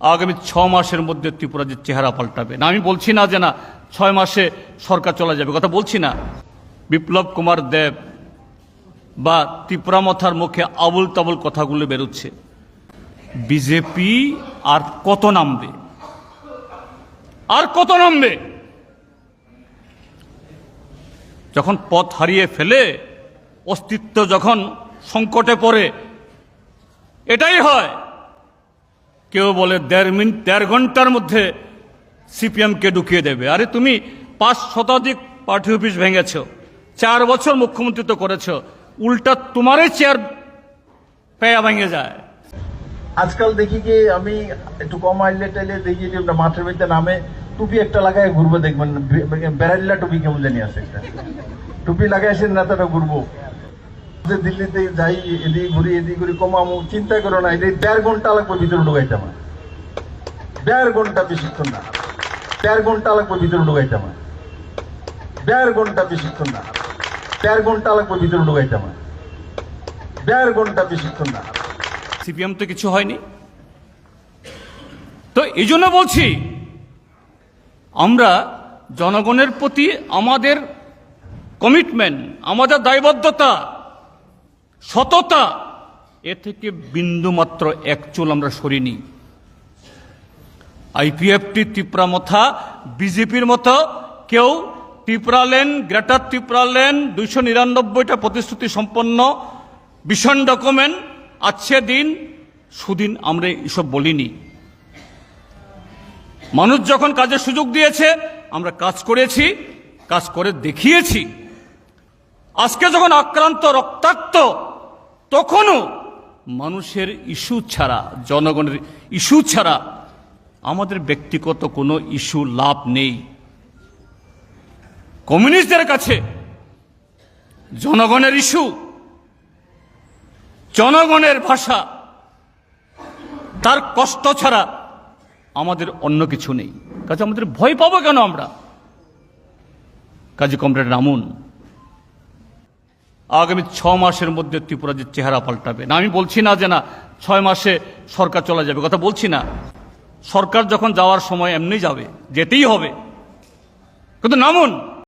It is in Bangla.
আগামী ছ মাসের মধ্যে ত্রিপুরা যে চেহারা পাল্টাবে। না, আমি বলছি না যে না, ছয় মাসে সরকার চলে যাবে, কথা বলছি না। বিপ্লব কুমার দেব বা ত্রিপুরা মথার মুখে আবুল তাবুল কথাগুলো বেরোচ্ছে। বিজেপি আর কত নামবে? আর কত নামবে? যখন পথ হারিয়ে ফেলে, অস্তিত্ব যখন সংকটে পড়ে, এটাই হয়। কেউ বলে দেড় মিনিট দেড় ঘণ্টার মধ্যে সিপিএমকে ঢুকিয়ে দেবে। আরে তুমি পাঁচ শতাধিক পার্টি অফিস ভেঙেছ, চার বছর মুখ্যমন্ত্রিত্ব করেছ, উল্টা তোমারই চেয়ার পেয়া ভেঙে যায়। আজকাল দেখি কি আমি একটু কম আইলে টাইলে দেখি যে মাঠের মধ্যে নামে টুপি একটা লাগায় ঘুরবো দেখবেন বেড়াইল্লা টুপি কেমন জানি আছে একটা। টুপি লাগাই না নেতাটা ঘুরবো। যে দিল্লিতে যাই ঘুরি ঘুরি চিন্তা করো না এদিকে দেড় ঘণ্টা লাগবে ভিতরে ঢুকাইতে আমার। দেড় ঘণ্টা বেশিক্ষণ না। দেড় ঘণ্টা লাগবে ভিতরে ঢুকাইতে আমার। দেড় ঘণ্টা বেশিক্ষণ না। দেড় ঘণ্টা লাগবে ভিতরে ঢুকাইতে আমার। দেড় ঘণ্টা বেশিক্ষণ না। সিপিএম তো কিছু হয়নি। তো এই জন্য বলছি, আমরা জনগণের প্রতি আমাদের কমিটমেন্ট আমাদের দায়বদ্ধতা সততা। এ থেকে বিন্দুমাত্র এক চুল আমরা সরিনি। আইপিএফটি ত্রিপুরা মথা বিজেপির মতো কেউ ত্রিপুরা লেন, গ্রেটার ত্রিপুরা লেন, দুইশো নিরানব্বইটা প্রতিশ্রুতি সম্পন্ন, ভীষণ ডকুমেন্ট, আছে দিন, সুদিন আমরা এসব বলিনি। মানুষ যখন কাজের সুযোগ দিয়েছে, আমরা কাজ করেছি, কাজ করে দেখিয়েছি। আজকে যখন আক্রান্ত, রক্তাক্ত তখনও মানুষের ইস্যু ছাড়া, জনগণের ইস্যু ছাড়া আমাদের ব্যক্তিগত কোনো ইস্যু লাভ নেই। কমিউনিস্টদের কাছে জনগণের ইস্যু, জনগণের ভাষা, তার কষ্ট ছাড়া আমাদের অন্য কিছু নেই। কাজে আমাদের ভয় পাবো কেন আমরা? কাজে কমরেড রামুন আগামী ছ মাসের মধ্যে ত্রিপুরা যে চেহারা পাল্টাবে। না, আমি বলছি না যে না, ছয় মাসে সরকার চলে যাবে, কথা বলছি না। সরকার যখন যাওয়ার সময় এমনি যাবে, যেতেই হবে। কিন্তু নামুন